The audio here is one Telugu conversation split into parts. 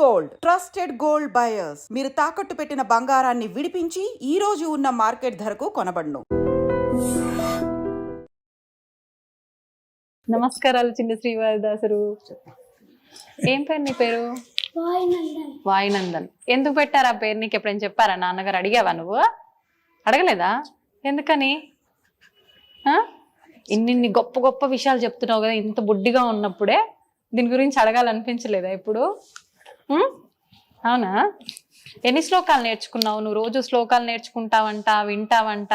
గోల్డ్. Trusted gold buyers. మీరు తాకట్టు పెట్టిన బంగారాన్ని విడిపించి ఈ రోజు ఉన్న మార్కెట్ ధరకు కొనబడును. నమస్కారాలు చిన్న శ్రీవారిదాసరు ఏం పేరు నీ పేరు? వాయునందన్. ఎందుకు పెట్టారు ఆ పేరు? నీకు ఎప్పుడైనా చెప్పారా? నాన్నగారు అడిగావా నువ్వు? అడగలేదా? ఎందుకని? ఆ? ఇన్నిన్ని గొప్ప గొప్ప విషయాలు చెప్తున్నావు కదా ఇంత బుడ్డిగా ఉన్నప్పుడే. దీని గురించి అడగాలనిపించలేదా ఇప్పుడు? అవునా? ఎన్ని శ్లోకాలు నేర్చుకున్నావు? నువ్వు రోజు శ్లోకాలు నేర్చుకుంటావంట వింటావంట.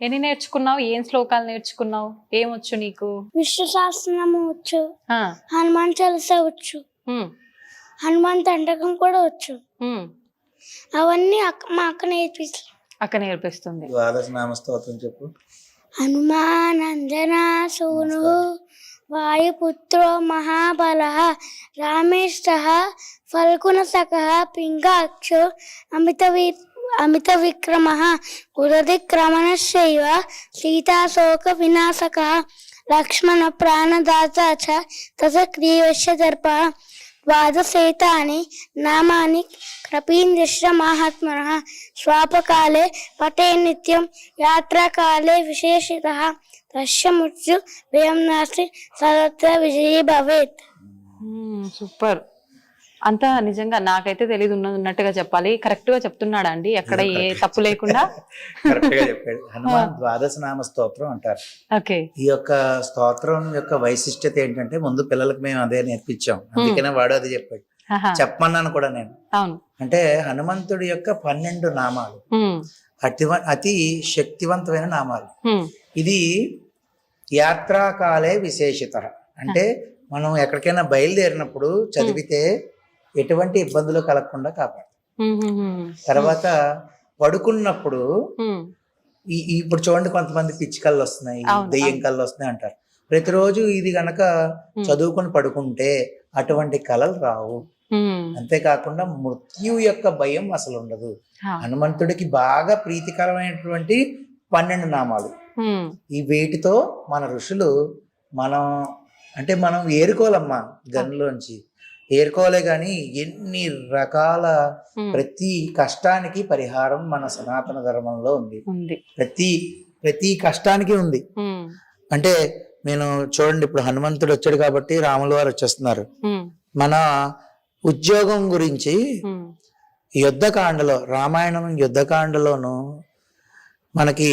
ఎన్ని నేర్చుకున్నావు? ఏం శ్లోకాలు నేర్చుకున్నావు? ఏమొచ్చు నీకు? విష్ణు సహస్రనామం వచ్చు హనుమాన్ చాలీసా వచ్చు. హనుమాన్ తండకం కూడా వచ్చు. అవన్నీ అక్క మా అక్క నేర్పించారు అక్క నేర్పిస్తుంది. ద్వాదశ నామ స్తోత్రం చెప్పు. హనుమానందన సూను. वायुपुत्र महाबल रामेश वायुपुत्रो महाबलः रामेष्टः फल्गुनसकः पिङ्गाक्षो अमितवी, अमितविक्रमः उदधिक्रमणश्चैव सीताशोकविनाशकः लक्ष्मणप्राणदाता च दर्प ग्रीवस्य दर्पः द्वादशेतानि महात्म स्वाप काले पटे नित्यम यात्रा काले विशेषिता మృత్యు వ్యయం నాస్తి సర్వత్ర విజయీ భవేత్. సూపర్. అంతా నిజంగా నాకైతే తెలియదు ఉన్నది ఉన్నట్టుగా చెప్పాలి. కరెక్ట్గా చెప్తున్నాడా అండి ఎక్కడ ఏ తప్పు లేకుండా. కరెక్ట్గా చెప్పాడు. హనుమాన్ ద్వాదశ నామ స్తోత్రం అంటారు. ఓకే. ఈ యొక్క స్తోత్రం యొక్క వైశిష్టత ఏంటంటే ముందు పిల్లలకు మేము అదే నేర్పించాం. అందుకనే వాడు అది చెప్పాడు. ఆహా, చెప్పమన్నాను కూడా నేను. అవును. అంటే హనుమంతుడి యొక్క పన్నెండు నామాలు. అతి అతి శక్తివంతమైన నామాలు. ఇది యాత్రాకాలే విశేషిత. అంటే మనం ఎక్కడికైనా బయలుదేరినప్పుడు చదివితే ఎటువంటి ఇబ్బందులు కలగకుండా కాపాడు. తర్వాత పడుకున్నప్పుడు. ఈ ఇప్పుడు చూడండి కొంతమంది పిచ్చి కళ్ళు వస్తున్నాయి దెయ్యం. కళ్ళు వస్తున్నాయి అంటారు. ప్రతిరోజు ఇది గనక చదువుకొని పడుకుంటే అటువంటి కళలు రావు. అంతేకాకుండా మృత్యు యొక్క భయం అసలు ఉండదు. హనుమంతుడికి బాగా ప్రీతికరమైనటువంటి పన్నెండు నామాలు. ఈ వేటితో మన ఋషులు మనం అంటే మనం ఏరుకోవాలమ్మా గన్లోంచి ఏరుకోలే కానీ ఎన్ని రకాల. ప్రతి కష్టానికి పరిహారం మన సనాతన ధర్మంలో ఉంది. ప్రతి ప్రతి కష్టానికి ఉంది. అంటే నేను చూడండి ఇప్పుడు హనుమంతుడు వచ్చాడు కాబట్టి రాముల వారు వచ్చేస్తున్నారు. మన ఉద్యోగం గురించి. యుద్ధకాండలో రామాయణం యుద్ధకాండలోను మనకి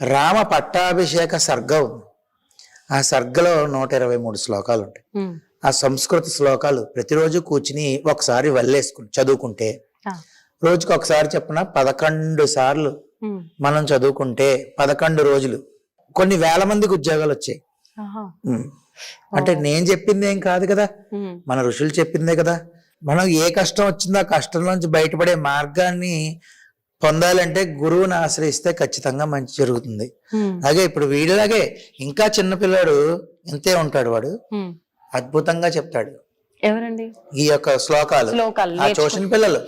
రామ పట్టాభిషేక సర్గం. ఆ సర్గలో నూట ఇరవై మూడు శ్లోకాలు ఉంటాయి. ఆ సంస్కృత శ్లోకాలు ప్రతిరోజు కూర్చుని ఒకసారి వల్లేసుకుని చదువుకుంటే రోజుకి ఒకసారి చెప్పిన పదకొండు సార్లు. మనం చదువుకుంటే పదకొండు రోజులు కొన్ని వేల మందికి ఉద్యోగాలు వచ్చాయి. అంటే నేను చెప్పింది ఏం కాదు కదా. మన ఋషులు చెప్పిందే కదా మనం ఏ కష్టం వచ్చిందో ఆ కష్టంలోంచి బయటపడే మార్గాన్ని పొందాలంటే గురువుని ఆశ్రయిస్తే ఖచ్చితంగా మంచి జరుగుతుంది. అలాగే ఇప్పుడు వీడిలాగే ఇంకా చిన్నపిల్లాడు ఇంతే ఉంటాడు వాడు. అద్భుతంగా చెప్తాడు. ఎవరండి? ఈ యొక్క శ్లోకాలు. ఆ ట్యూషన్ పిల్లలు.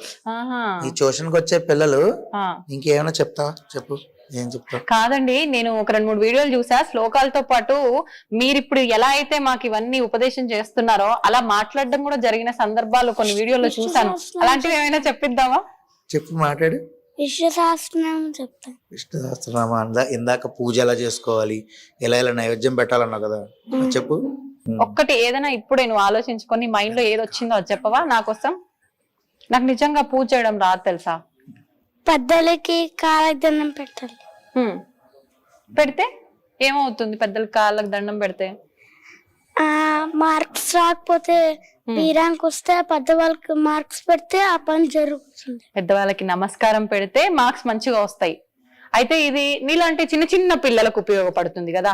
ఈ ట్యూషన్కి వచ్చే పిల్లలు. ఇంకేమైనా చెప్తావా చెప్పు. ఏం చెప్తావు? కాదండి నేను ఒక రెండు మూడు వీడియోలు చూసా. శ్లోకాలతో పాటు మీరు ఇప్పుడు ఎలా అయితే మాకు ఇవన్నీ ఉపదేశం చేస్తున్నారో అలా మాట్లాడడం కూడా జరిగిన సందర్భాలు కొన్ని వీడియోలో చూసాను అలాంటివి ఏమైనా చెప్పిద్దామా? చెప్పు మాట్లాడు. విష్ణు సహస్రనామం చెప్తాను. విష్ణు సహస్రనామ అందా ఇందాక పూజ ఎలా చేసుకోవాలి? ఎలా ఇలా నైవేద్యం పెట్టాలన్నావు కదా? చెప్పు. ఒక్కటి ఏదైనా ఇప్పుడే నువ్వు ఆలోచించుకొని మైండ్లో ఏది వచ్చిందో అది చెప్పవా? నా కోసం? నాకు నిజంగా పూజ చేయడం రాదు తెలుసా? పెద్దలకి కాళ్ళకి దండం పెట్టాలి. హ్మ్. పెడితే ఏమవుతుంది? పెద్దల కాళ్ళకి దండం పెడితే? ఆ మార్క్స్ రాకపోతే బీ ర్యాంక్ వస్తే పెద్ద వాళ్ళకి మార్క్స్ పెడితే ఆ పని జరుగుతుంది. పెద్దవాళ్ళకి నమస్కారం పెడితే మార్క్స్ మంచిగా వస్తాయి. అయితే ఇది నీలాంటి చిన్న చిన్న పిల్లలకు ఉపయోగపడుతుంది కదా.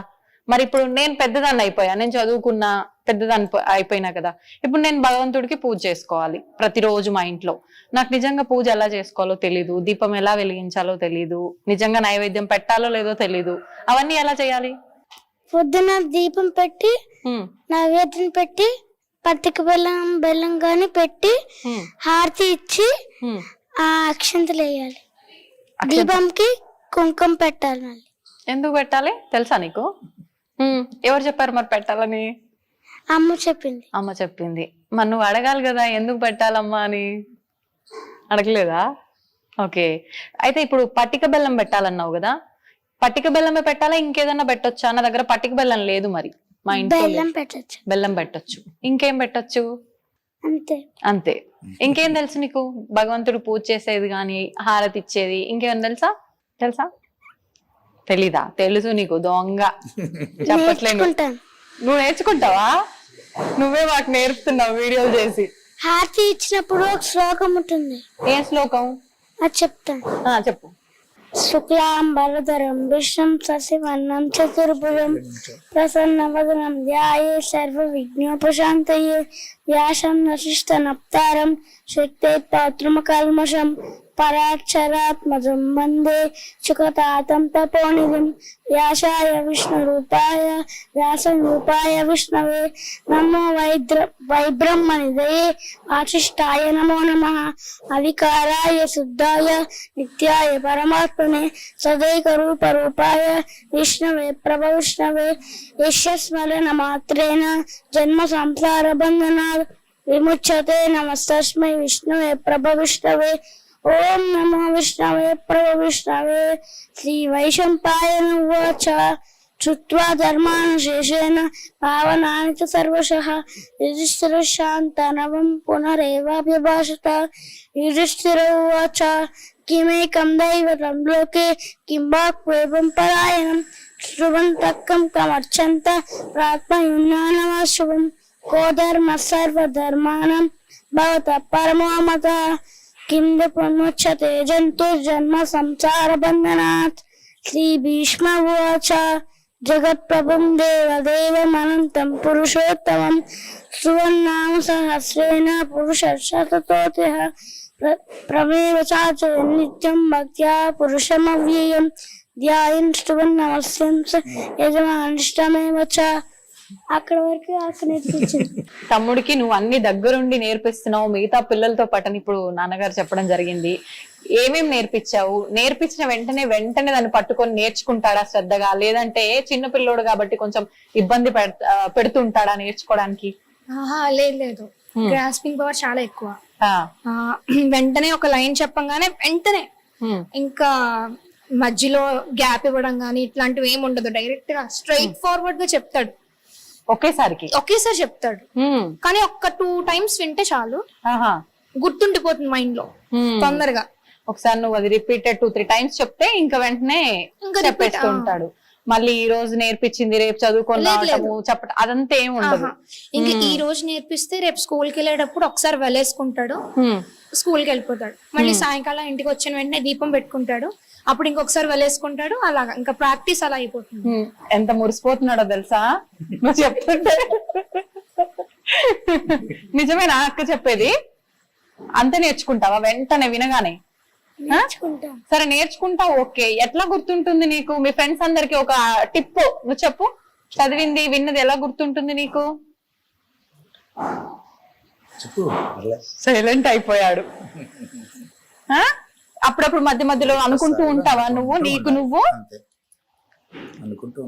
మరి ఇప్పుడు నేను పెద్దదాన్ని అయిపోయా నేను చదువుకున్నా పెద్దదాన్ని అయిపోయినా కదా. ఇప్పుడు నేను భగవంతుడికి పూజ చేసుకోవాలి ప్రతిరోజు మా ఇంట్లో. నాకు నిజంగా పూజ ఎలా చేసుకోవాలో తెలీదు దీపం ఎలా వెలిగించాలో తెలీదు నిజంగా నైవేద్యం పెట్టాలో లేదో తెలీదు. అవన్నీ ఎలా చేయాలి? పొద్దున దీపం పెట్టి నైవేద్యం పెట్టి పత్తిక బెల్లం బెల్లం కానీ పెట్టి హారతి ఇచ్చి. ఆ అక్షంతలు వేయాలి. దీపంకి కుంకుమ పెట్టాలి మళ్ళీ. ఎందుకు పెట్టాలి? తెలుసా నీకు? ఎవరు చెప్పారు మరి పెట్టాలని? అమ్మ చెప్పింది. అమ్మ చెప్పింది. మరి నువ్వు అడగాలి కదా ఎందుకు పెట్టాలమ్మా అని. అడగలేదా? ఓకే. అయితే ఇప్పుడు పట్టిక బెల్లం పెట్టాలన్నావు కదా? పట్టిక బెల్లమే పెట్టాలా? ఇంకేదన్నా పెట్టొచ్చా? నా దగ్గర పట్టిక బెల్లం లేదు మరి. మా ఇంట్లో. బెల్లం పెట్టచ్చు. బెల్లం పెట్టొచ్చు. ఇంకేం పెట్టొచ్చు? అంతే. అంతే. ఇంకేం తెలుసు నీకు? భగవంతుడు పూజ చేసేది కానీ హారతి ఇచ్చేది ఇంకేమైనా తెలుసా? తెలుసా? తెలీదా? తెలుసు నీకు దొంగ. చెప్పట్లేదు. నువ్వు నేర్చుకుంటావా? నువ్వే మాకు నేర్పుతున్నావు వీడియోలు చేసి. హారతి ఇచ్చినప్పుడు ఒక శ్లోకం ఉంటుంది. ఏ శ్లోకం? అది చెప్తాను. చెప్పు. శుక్లాంబరధరం విష్ణం శశివర్ణం చతుర్భుజం ప్రసన్నవదనం ధ్యాయే సర్వ విఘ్నోపశాంతయే వ్యాసం నశిష్ట నప్తారం శక్తే పాత్రమ కల్మషం పరాక్షరాత్మజం వందే సుఖతాతం తపోనిధిం వ్యాసాయ విష్ణురూపాయ వ్యాసరూపాయ విష్ణవే. నమో వైద్ర వైబ్రహ్మనిదయే వాసిష్ఠాయ నమో నమ. అధికారాయ శుద్ధాయ నిత్యాయ పరమాత్మనే. సదైక రూప రూపాయ విష్ణవే ప్రభ విష్ణవే. యశస్మరణ మాత్రేణ జన్మ సంసార బంధనాత్ విముచ్యతే నమస్తస్మై విష్ణువే ప్రభ విష్ణవే. ओम नमो विष्णवे प्रभविष्णवे श्रीवैशम्पाय उवाच श्रुत्वा धर्मान् शेषेण पावनानि च सर्वशः। युधिष्ठिरशान्तनवं पुनरेवाभ्यभाषत युधिष्ठिर उवाच, किमेकं दैवतं लोके किं वा क्वेवं परायणं कमर्चन्त प्रात्मयुन्नानमाश्रुवं को धर्मः सर्वधर्माणां भवतः परमो मतः किं पुनमुच्यते जन्तुर्जन्म संसारबन्धनात् श्रीभीष्म उवाच जगत्प्रभुं देवदेवमनन्तं पुरुषोत्तमं। सुवर्णां सहस्रेण पुरुषशततोतिः प्रमेव चाच नित्यं भक्त्या पुरुषमव्ययं ध्यायन् स्तुवन् नमस्यं यजमानिष्टमेव च। అక్కడ వరకు అక్కడ నేర్పించింది తమ్ముడికి నువ్వు అన్ని దగ్గరుండి నేర్పిస్తున్నావు మిగతా పిల్లలతో పాటని ఇప్పుడు నాన్నగారు చెప్పడం జరిగింది. ఏమేం నేర్పించావు? నేర్పించిన వెంటనే వెంటనే దాన్ని పట్టుకొని నేర్చుకుంటాడా శ్రద్ధగా? లేదంటే చిన్న పిల్లోడు కాబట్టి కొంచెం ఇబ్బంది పెడుతుంటాడా నేర్చుకోవడానికి? ఆహా లేదు లేదు. గ్రాస్పింగ్ పవర్ చాలా ఎక్కువ. వెంటనే ఒక లైన్ చెప్పంగానే వెంటనే ఇంకా మధ్యలో గ్యాప్ ఇవ్వడం కానీ ఇట్లాంటివి ఏమి ఉండదు డైరెక్ట్గా స్ట్రైట్ ఫార్వర్డ్గా చెప్తాడు. ఒకేసారికి. ఒకేసారి చెప్తాడు. కానీ ఒక్క టూ టైమ్స్ వింటే చాలు. గుర్తుండిపోతుంది మైండ్లో. తొందరగా. ఒకసారి నువ్వు అది రిపీటెడ్ టూ త్రీ టైమ్స్ చెప్తే ఇంకా వెంటనే ఇంకా చెప్పేస్తూ. ఉంటాడు. మళ్ళీ ఈ రోజు నేర్పించింది రేపు చదువుకొని రావటము చెప్పటం అదంతా ఏమి ఉండదు. ఇంకా ఈ రోజు నేర్పిస్తే రేపు స్కూల్కి వెళ్ళేటప్పుడు ఒకసారి వెళ్ళేసుకుంటాడు స్కూల్కి వెళ్ళిపోతాడు. మళ్ళీ సాయంకాలం ఇంటికి వచ్చిన వెంటనే దీపం పెట్టుకుంటాడు. అప్పుడు ఇంకొకసారి వెళ్ళేసుకుంటాడు అలాగా. ఇంకా ప్రాక్టీస్ అలా అయిపోతుంది. ఎంత మురిసిపోతున్నాడో తెలుసా? చెప్తుంటే. నిజమేనా అక్క చెప్పేది? అంతే నేర్చుకుంటావా? వెంటనే వినగానే. సరే నేర్చుకుంటా ఓకే. ఎట్లా గుర్తుంటుంది నీకు? మీ ఫ్రెండ్స్ అందరికి ఒక టిప్ నువ్వు చెప్పు. చదివింది విన్నది ఎలా గుర్తుంటుంది నీకు. సైలెంట్ అయిపోయాడు. ఆ? అప్పుడప్పుడు మధ్య మధ్యలో అనుకుంటూ ఉంటావా నువ్వు? నీకు నువ్వు? అనుకుంటూ.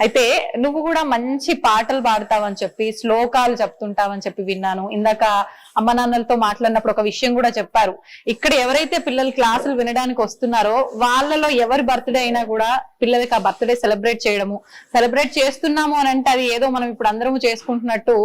అయితే నువ్వు కూడా మంచి పాటలు పాడతావని చెప్పి శ్లోకాలు చెప్తుంటావని చెప్పి విన్నాను. ఇందాక అమ్మ నాన్నలతో మాట్లాడినప్పుడు ఒక విషయం కూడా చెప్పారు. ఇక్కడ ఎవరైతే పిల్లలు క్లాసులు వినడానికి వస్తున్నారో వాళ్ళలో ఎవరి బర్త్డే అయినా కూడా పిల్లలకి ఆ బర్త్డే సెలబ్రేట్ చేయడము. సెలబ్రేట్ చేస్తున్నాము అని అంటే అది ఏదో మనం ఇప్పుడు అందరము చేసుకుంటున్నట్టు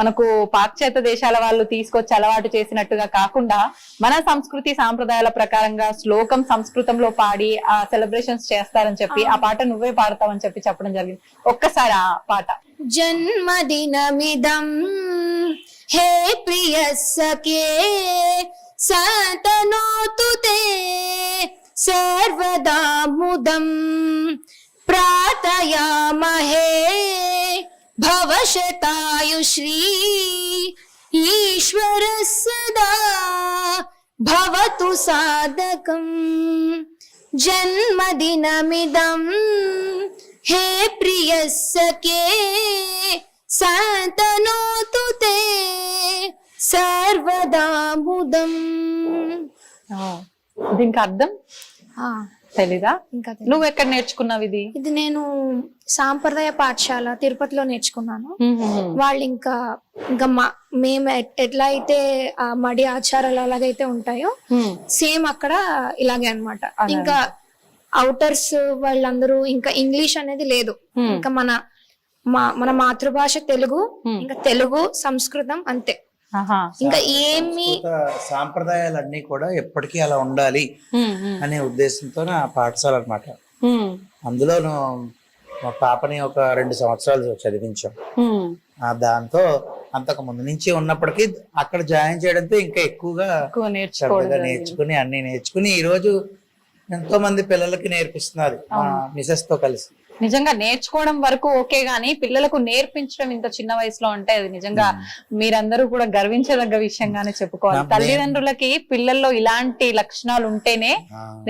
మనకు పాశ్చాత్య దేశాల వాళ్ళు తీసుకొచ్చి అలవాటు చేసినట్టుగా కాకుండా మన సంస్కృతి సాంప్రదాయాల ప్రకారంగా శ్లోకం సంస్కృతంలో పాడి ఆ సెలబ్రేషన్స్ చేస్తారని చెప్పి ఆ పాట నువ్వే పాడతావని చెప్పి చెప్పడం జరిగింది. ఒక్కసారి ఆ పాట. జన్మదినమిదం హే ప్రియ సఖే సతనోతు తే సర్వదా ముదం ప్రాతయామహే భవశతాయుశ్రీ ఈశ్వర సదా భవతు సాధకం జన్మదినమిదం హే ప్రియ సఖే సంతనోతు తే సర్వదా ముదం. దీనికి అర్థం? తెలీదా? ఇంకా. నువ్వు ఎక్కడ నేర్చుకున్నావు ఇది? ఇది నేను సాంప్రదాయ పాఠశాల తిరుపతిలో నేర్చుకున్నాను. వాళ్ళు ఇంకా ఇంకా మా మేము ఎట్- ఎట్లా అయితే ఆ మడి ఆచారాలు అలాగైతే ఉంటాయో సేమ్ అక్కడ ఇలాగే అన్నమాట. ఇంకా అవుటర్స్ వాళ్ళందరూ ఇంకా ఇంగ్లీష్ అనేది లేదు. ఇంకా మన మా మన మాతృభాష తెలుగు ఇంకా తెలుగు సంస్కృతం అంతే. ఇంకా ఏమి సాంప్రదాయాలన్నీ కూడా ఎప్పటికీ అలా ఉండాలి అనే ఉద్దేశంతో నా పాఠశాల అనమాట ఉమ్, అందులోను మా పాపని ఒక రెండు సంవత్సరాలు చదివించాం. దాంతో అంతకు ముందు నుంచి ఉన్నప్పటికీ అక్కడ జాయిన్ చేయడంతో ఇంకా ఎక్కువగా నేర్చుకుని అన్ని నేర్చుకుని ఈ రోజు ఎంతో మంది పిల్లలకి నేర్పిస్తున్నారు మిసెస్తో కలిసి. నిజంగా నేర్చుకోవడం వరకు ఓకే గానీ పిల్లలకు నేర్పించడం ఇంత చిన్న వయసులో అంటే అది నిజంగా మీరందరూ కూడా గర్వించదగ్గ విషయంగానే చెప్పుకోవాలి. తల్లిదండ్రులకి పిల్లల్లో ఇలాంటి లక్షణాలు ఉంటేనే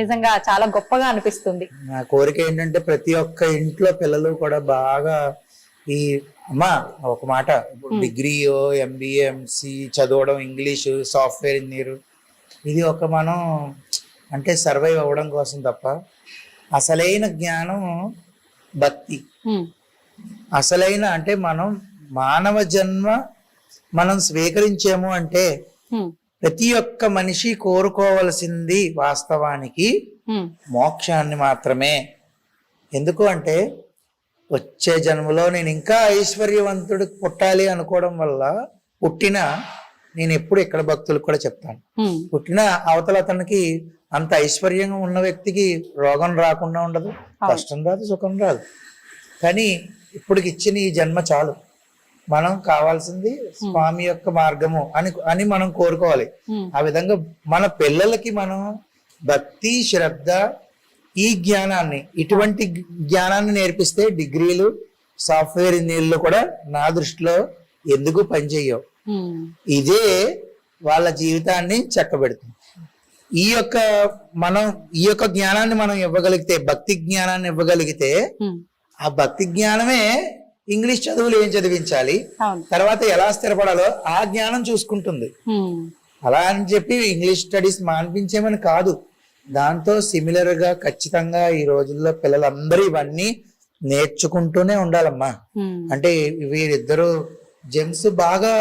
నిజంగా చాలా గొప్పగా అనిపిస్తుంది. నా కోరిక ఏంటంటే ప్రతి ఒక్క ఇంట్లో పిల్లలు కూడా బాగా ఈ అమ్మా ఒక మాట. డిగ్రీయో ఎంబీఏ ఎంసీ చదవడం ఇంగ్లీషు సాఫ్ట్వేర్ ఇంజనీర్ ఇది ఒక మనం అంటే సర్వైవ్ అవ్వడం కోసం తప్ప అసలైన జ్ఞానం భక్తి. అసలైన అంటే మనం మానవ జన్మ మనం స్వీకరించాము అంటే ప్రతి ఒక్క మనిషి కోరుకోవలసింది వాస్తవానికి మోక్షాన్ని మాత్రమే. ఎందుకు అంటే వచ్చే జన్మలో నేను ఇంకా ఐశ్వర్యవంతుడు పుట్టాలి అనుకోవడం వల్ల పుట్టిన నేను ఎప్పుడు ఇక్కడ భక్తులకు కూడా చెప్తాను. పుట్టిన అవతల అతనికి అంత ఐశ్వర్యంగా ఉన్న వ్యక్తికి రోగం రాకుండా ఉండదు కష్టం రాదు సుఖం రాదు. కానీ ఇప్పుడు ఇచ్చిన ఈ జన్మ చాలు. మనం కావాల్సింది స్వామి యొక్క మార్గము అని అని మనం కోరుకోవాలి. ఆ విధంగా మన పిల్లలకి మనం భక్తి శ్రద్ధ ఈ జ్ఞానాన్ని ఇటువంటి జ్ఞానాన్ని నేర్పిస్తే డిగ్రీలు సాఫ్ట్వేర్ ఇంజనీర్లు కూడా నా దృష్టిలో ఎందుకు పనిచేయవు? ఇదే వాళ్ళ జీవితాన్ని చక్కబెడుతుంది. ఈ యొక్క మనం ఈ యొక్క జ్ఞానాన్ని మనం ఇవ్వగలిగితే భక్తి జ్ఞానాన్ని ఇవ్వగలిగితే. ఆ భక్తి జ్ఞానమే ఇంగ్లీష్ చదువులు ఏం చదివించాలి? తర్వాత ఎలా స్థిరపడాలో ఆ జ్ఞానం చూసుకుంటుంది. అలా అని చెప్పి ఇంగ్లీష్ స్టడీస్ మాన్పించేమని కాదు. దాంతో సిమిలర్గా ఖచ్చితంగా ఈ రోజుల్లో పిల్లలందరూ ఇవన్నీ నేర్చుకుంటూనే ఉండాలమ్మా. అంటే వీరిద్దరు జెమ్స్ బాగా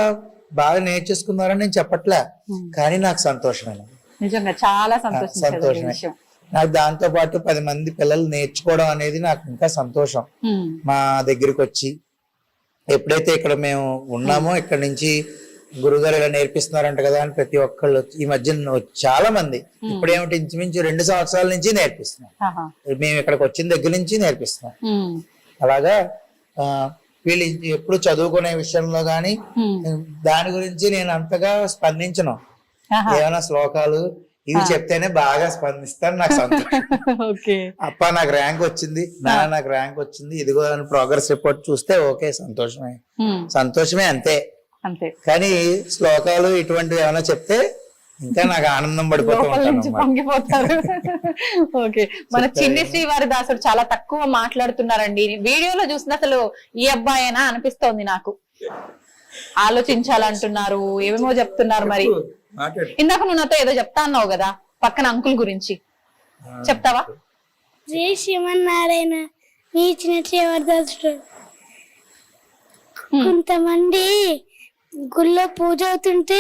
బాగా నేర్చేసుకున్నారని నేను చెప్పట్లే. కానీ నాకు సంతోషమే నిజంగా చాలా సంతోషమే. నాకు దాంతో పాటు పది మంది పిల్లలు నేర్చుకోవడం అనేది నాకు ఇంకా సంతోషం. మా దగ్గరికి వచ్చి ఎప్పుడైతే ఇక్కడ మేము ఉన్నామో ఇక్కడ నుంచి గురుగారు ఇలా నేర్పిస్తున్నారంట కదా అని ప్రతి ఒక్కళ్ళు ఈ మధ్య చాలా మంది. ఇప్పుడేమిటి ఇంచుమించు రెండు సంవత్సరాల నుంచి నేర్పిస్తున్నాం. మేము ఇక్కడికి వచ్చిన దగ్గర నుంచి నేర్పిస్తున్నాం. అలాగా ఆ, వీళ్ళు ఎప్పుడు చదువుకునే విషయంలో గాని. దాని గురించి నేను అంతగా స్పందించను. ఏమైనా శ్లోకాలు ఇవి చెప్తేనే బాగా స్పందిస్తాను నాకు సంతోషం. ఓకే. అప్ప నాకు ర్యాంక్ వచ్చింది నాన్న నాకు ర్యాంక్ వచ్చింది ఇదిగో ప్రోగ్రెస్ రిపోర్ట్ చూస్తే ఓకే సంతోషమే. సంతోషమే అంతే. అంతే. కానీ శ్లోకాలు ఇటువంటివి ఏమైనా చెప్తే ఇంకా నాకు ఆనందం పడిపోతూ లోపల ఉంటాను నుంచి అన్నమాట. పొంగిపోతారు. ఓకే. మన చిన్ని శ్రీవారి దాసుడు చాలా తక్కువ మాట్లాడుతున్నారండి. వీడియోలో చూసిన అసలు ఈ అబ్బాయేనా అనిపిస్తోంది నాకు. ఆలోచించాలంటున్నారు ఏమేమో చెప్తున్నారు మరి. ఇందాక నువ్వు నాతో ఏదో చెప్తా అన్నావు కదా పక్కన అంకుల్ గురించి. చెప్తావా? శ్రీ శ్రీమన్నారాయణ మీ చిన్న చివరిదాసుడు కొంతమంది గుళ్ళో పూజ అవుతుంటే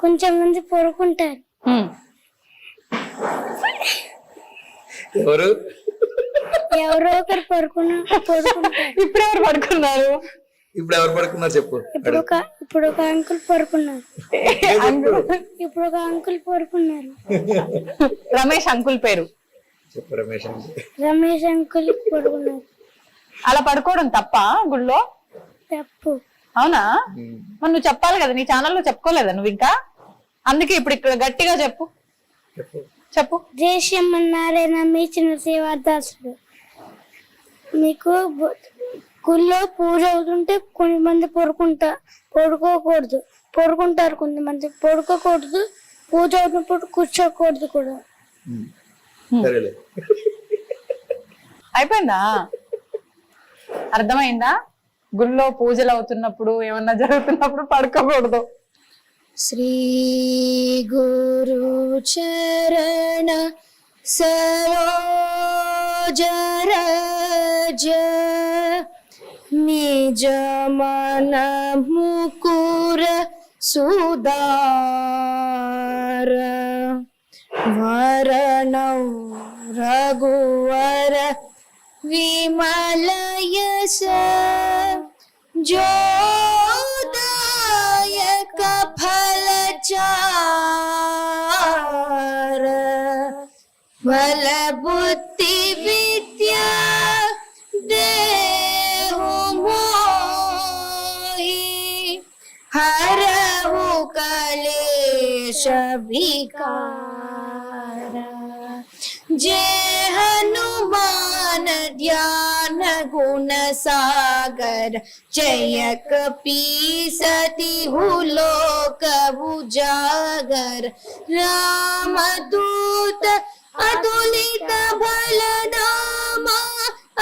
కొంచెం మంది పడుకుంటారు ఉమ్, ఎవరు? ఎవరో ఒకరు పడుకున్న పడుకుంటారు. ఇప్పుడు ఎవరు పడుకున్నారు? ఇప్పుడు ఎవరు పడుకున్నారు చెప్పు. ఇప్పుడు ఒక ఇప్పుడు ఒక అంకుల్ పడుకున్నారు. ఇప్పుడు ఒక అంకుల్ పడుకున్నారు. రమేష్ అంకుల్ పేరు. చెప్పు రమేష్ అంటే. రమేష్ అంకుల్ పడుకున్నారు. అలా పడుకోవడం తప్ప గుళ్ళో? తప్పు. అవునా? మరి నువ్వు చెప్పాలి కదా నీ ఛానల్లో చెప్పుకోలేదా నువ్వు ఇంకా? అందుకే ఇప్పుడు ఇక్కడ గట్టిగా చెప్పు. చెప్పు. దేశమన్నారాయణ మీ చిన్న మీకు గుళ్ళో పూజ అవుతుంటే కొంతమంది పడుకుంటా పడుకోకూడదు. పడుకుంటారు కొంతమంది. పడుకోకూడదు. పూజ అవుతున్నప్పుడు కూర్చోకూడదు కూడా. సరేలే. అయిపోయిందా? అర్థమైందా? గుళ్ళో పూజలు అవుతున్నప్పుడు ఏమన్నా జరుగుతున్నప్పుడు పడుకోకూడదు. శ్రీ గురు చరణ సరోజ రజ నిజ మన ముకుర సుదార వరణౌ రఘువర जो फल चार। वल बुद्धि विद्या देहु मोहि। जे हनुमान ध्यान गुण सागर। जय कपी सती लोक उजागर। राम दूत, अतुलित बल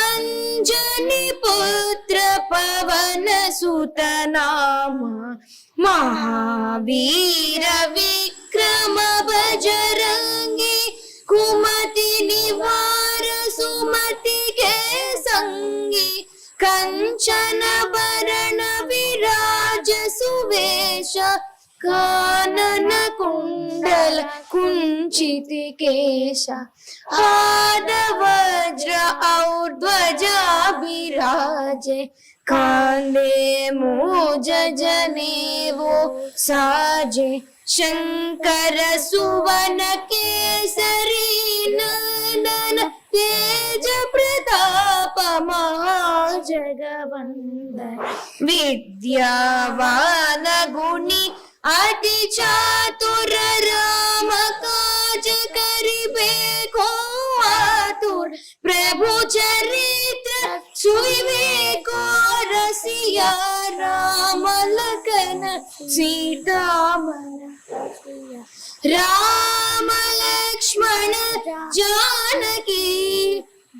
अंजनी पुत्र पवन सुत नामा। महावीर विक्रम बजरंगी। कुमति निवार कानन कुंडल कुंचित केश वज्र ध्वज विराजे कांदे मोज जने वो साजे, शंकर सुवन केसरी नंदन तेज प्रताप महाजगवन्द विद्यावान गुणी अति चातुर राम काज करिबे को आतुर प्रभु चरित्र सुइबे को रसिया राम लखन सीता राम लक्ष्मण जानकी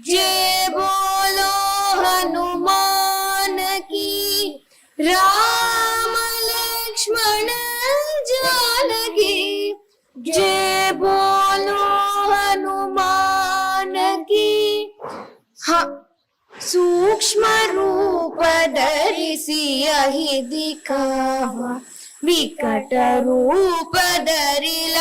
जय बोलो हनुमान की। राम जय बोलो हनुमान की। हाँ सूक्ष्म रूप धरिसी यही दिखावा। विकट रूप धरि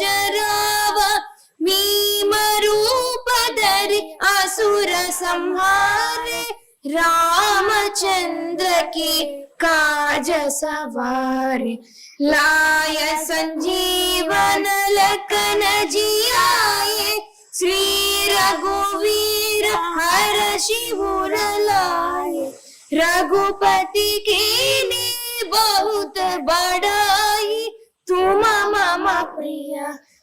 जरावा। भीम रूप धरि असुर संहारे रामचंद्र की काज सवारे। लाय संजीवन लखन जियाए श्री रघुवीर हर शिवर लाए। रघुपति की बहुत बड़ाई तुम मम प्रिय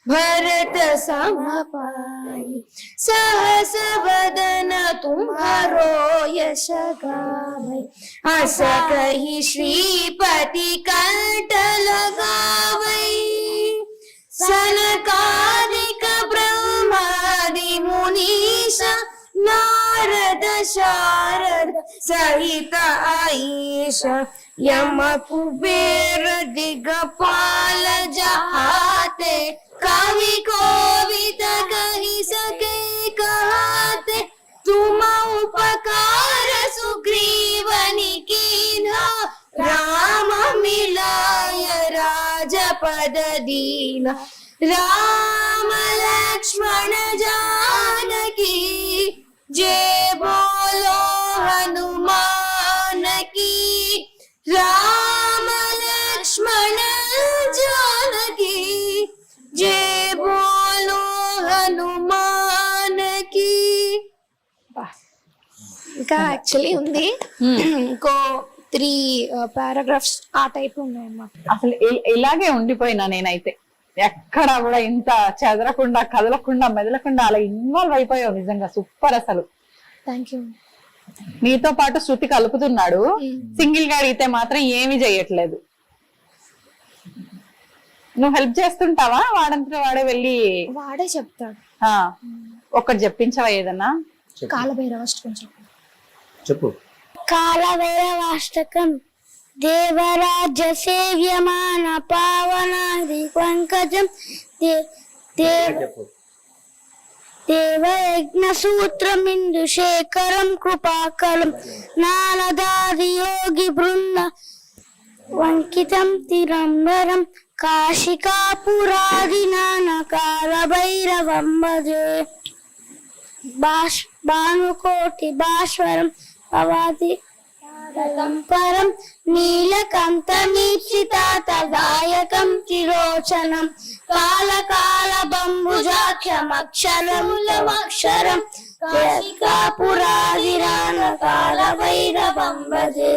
भरत सम पाई सहस बदन तुम्हारो यश गावै। हस कही श्रीपति कंठ लगावै। सनकादिक ब्रह्मादि मुनीश, नारद शारद सहित आईश यम कुबेर, दिगपाल जहाते कवि कोविद कही सके कहते, तुम उपकार राम मिलाय राजपद दीन। राम लक्ष्मण बोलो हनुमान की। राम ఇంకా యాక్చువల్లీ ఉంది. ఇంకో త్రీ పారాగ్రాఫ్స్ ఆ టైప్ ఉన్నాయన్నమాట. అసలు ఇలాగే ఉండిపోయినా నేనైతే. ఎక్కడ కూడా ఇంత చెదరకుండా కదలకుండా మెదలకుండా అలా ఇన్వాల్వ్ అయిపోయావు నిజంగా. సూపర్ అసలు. థ్యాంక్ యూ నీతో పాటు శృతి కలుపుతున్నాడు. సింగిల్గా అడిగితే మాత్రం ఏమీ చేయట్లేదు. నువ్వు హెల్ప్ చేస్తుంటావా? వాడంతా వాడే వెళ్ళి వాడే చెప్తాడు. ఆ, ఒక్కటి చెప్పించవా ఏదన్నా? కాలభైరవష్టం చెప్పు. చెప్పు. కాలభైరవాష్టకం దేవరాజ్య సేవ్యమాన పావనాది పంకజం. దేవయజ్ఞ సూత్రమిందు శేఖరం కృపాకలం నారదాది యోగి బృంద వంకితం తిరంబరం. కాశికాపురాది నానకాల భైరవం భజే బాష్ భానుకోటి భాస్వరం. పవాది పరం నీలకంఠమీక్షితాతగాయకం త్రిలోచనం. కాలకాల బంబుజాక్షమక్షరములమక్షరం కాశికాపురాదిరాన కాల భైరవం భజే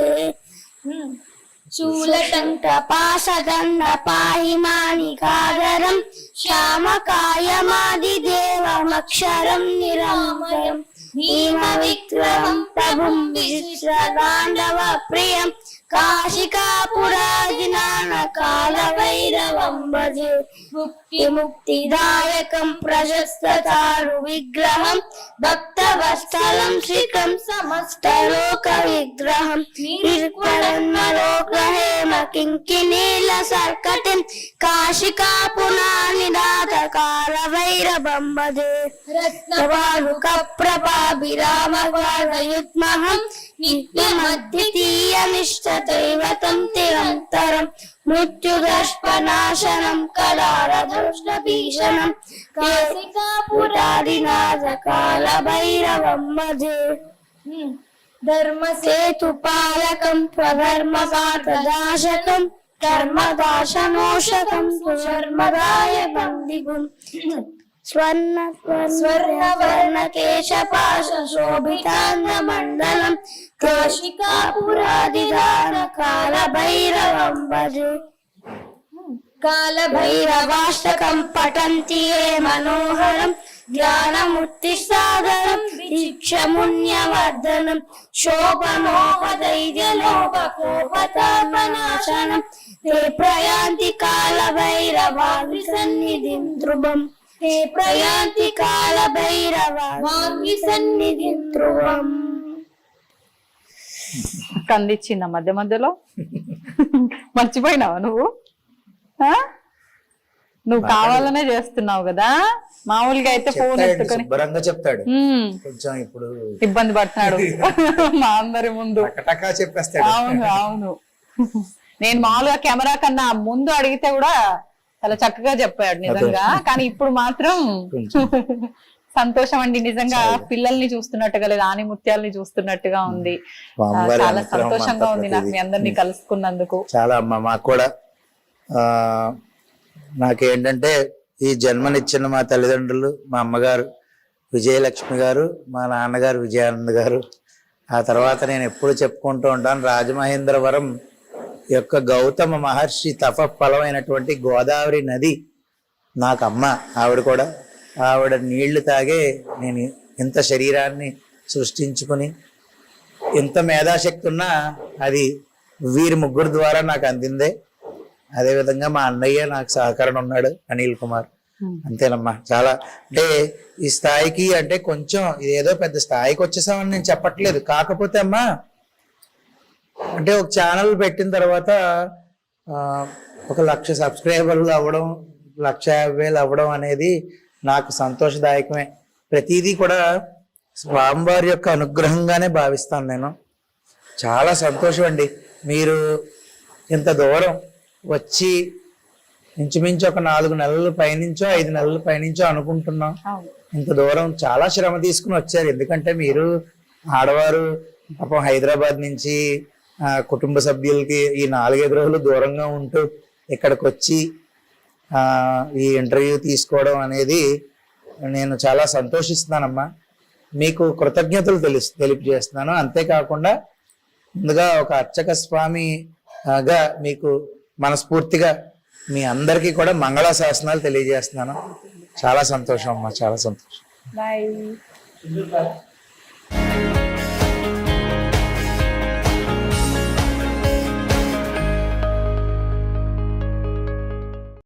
చూలటంట పాసదండ పాహి మాణికాదరం శ్యామకాయమాది దేవమక్షరం నిరామయం విక్రమం ప్రభుం విశ్రగాండవ ప్రియం. కాశికాపురాదినాన కాల భైరవంబజు ముక్తి ముక్తిదాయకం ప్రశస్త ప్రశస్తతారు విగ్రహం భక్త వస్తలం శ్రీకం సమస్త లోక విగ్రహం నిర్మలోకహేమ కింకినీల సర్కటిం కాశికాపునానినాథ కాల భైరవం భజే రత్నవాలుక ప్రభాభిరామయుగ్మహం నిత్యమద్వితీయమిష్ట దైవతం తిరంతరం మృత్యుదర్శనాశనం కళారదృష్ణ భీషణం కాశికాపురాదినాథ కాల భైరవం భజే ధర్మసేతు పాలకం స్వధర్మ పార్థదాశకం ధర్మదాశనోషకం సుధర్మదాయ బందిగుం స్వర్ణ స్వర్ణ వర్ణ కేశపాశ శోభితాంగ మండలం కాశికాపురాదిదాన కాల భైరవం భజే కాల భైరవాష్టకం పఠంతి ఏ మనోహరం జ్ఞానముక్తి సాగరం దీక్షముణ్యవర్ధనం శోభనోపధైర్యలోపకోపతాపనాశనం ते ప్రయాంతి కాల భైరవాగ్ని ప్రయాంతి కాల భైరవాగ్ని సన్నిధిం ధ్రువం. కందిచ్చిందా మధ్య మధ్యలో? మర్చిపోయినావా నువ్వు? ఆ? నువ్వు కావాలనే చేస్తున్నావు కదా? మామూలుగా అయితే ఫోన్ చెప్తాడు ఎత్తుకొని. శుభ్రంగా చెప్తాడు. కొంచెం ఇప్పుడు ఇబ్బంది పడుతున్నాడు. మా అందరి ముందు. టకటకా చెప్పేస్తాడు. అవును అవును. నేను మామూలుగా కెమెరా కన్నా ముందు అడిగితే కూడా చాలా చక్కగా చెప్పాడు నిజంగా. కానీ ఇప్పుడు మాత్రం సంతోషం అండి నిజంగా పిల్లల్ని చూస్తున్నట్టుగా లేదా ఆని ముత్యాలని చూస్తున్నట్టుగా ఉంది. చాలా సంతోషంగా ఉంది నాకు మీ. అందరినీ కలుసుకున్నందుకు. చాలా అమ్మ మాకు కూడా ఆ నాకేంటంటే ఈ జన్మనిచ్చిన మా తల్లిదండ్రులు మా అమ్మగారు విజయలక్ష్మి గారు మా నాన్నగారు విజయానంద్ గారు. ఆ తర్వాత నేను ఎప్పుడు చెప్పుకుంటూ ఉంటాను రాజమహేంద్రవరం యొక్క గౌతమ మహర్షి తప ఫలమైనటువంటి గోదావరి నది నాకు అమ్మ ఆవిడ కూడా ఆవిడ నీళ్ళు తాగే నేను ఇంత శరీరాన్ని సృష్టించుకుని ఎంత మేధాశక్తి ఉన్నా అది వీరి ముగ్గురు ద్వారా నాకు అందిందే. అదేవిధంగా మా అన్నయ్య నాకు సహకరణ ఉన్నాడు అనిల్ కుమార్. అంతేనమ్మా. చాలా అంటే ఈ స్థాయికి అంటే కొంచెం ఇదేదో పెద్ద స్థాయికి వచ్చేసామని నేను చెప్పట్లేదు. కాకపోతే అమ్మా అంటే ఒక ఛానల్ పెట్టిన తర్వాత ఒక లక్ష సబ్స్క్రైబర్లు అవ్వడం లక్ష యాభై వేలు అవ్వడం అనేది నాకు సంతోషదాయకమే. ప్రతిదీ కూడా స్వామివారి యొక్క అనుగ్రహంగానే భావిస్తాను నేను. చాలా సంతోషం అండి. మీరు ఇంత దూరం వచ్చి ఇంచుమించు ఒక నాలుగు నెలల పైనుంచో ఐదు నెలల పైనుంచో అనుకుంటున్నాం. ఇంత దూరం చాలా శ్రమ తీసుకుని వచ్చారు. ఎందుకంటే మీరు ఆడవారు పాపం హైదరాబాద్ నుంచి కుటుంబ సభ్యులకి ఈ నాలుగైదు రోజులు దూరంగా ఉంటూ ఇక్కడికి వచ్చి ఈ ఇంటర్వ్యూ తీసుకోవడం అనేది నేను చాలా సంతోషిస్తున్నానమ్మా. మీకు కృతజ్ఞతలు తెలుసు తెలియజేస్తున్నాను. అంతేకాకుండా ముందుగా ఒక అర్చక స్వామిగా మీకు మనస్ఫూర్తిగా మీ అందరికీ కూడా మంగళ శాసనాలు తెలియజేస్తున్నాను. చాలా సంతోషం అమ్మా చాలా సంతోషం. బాయ్.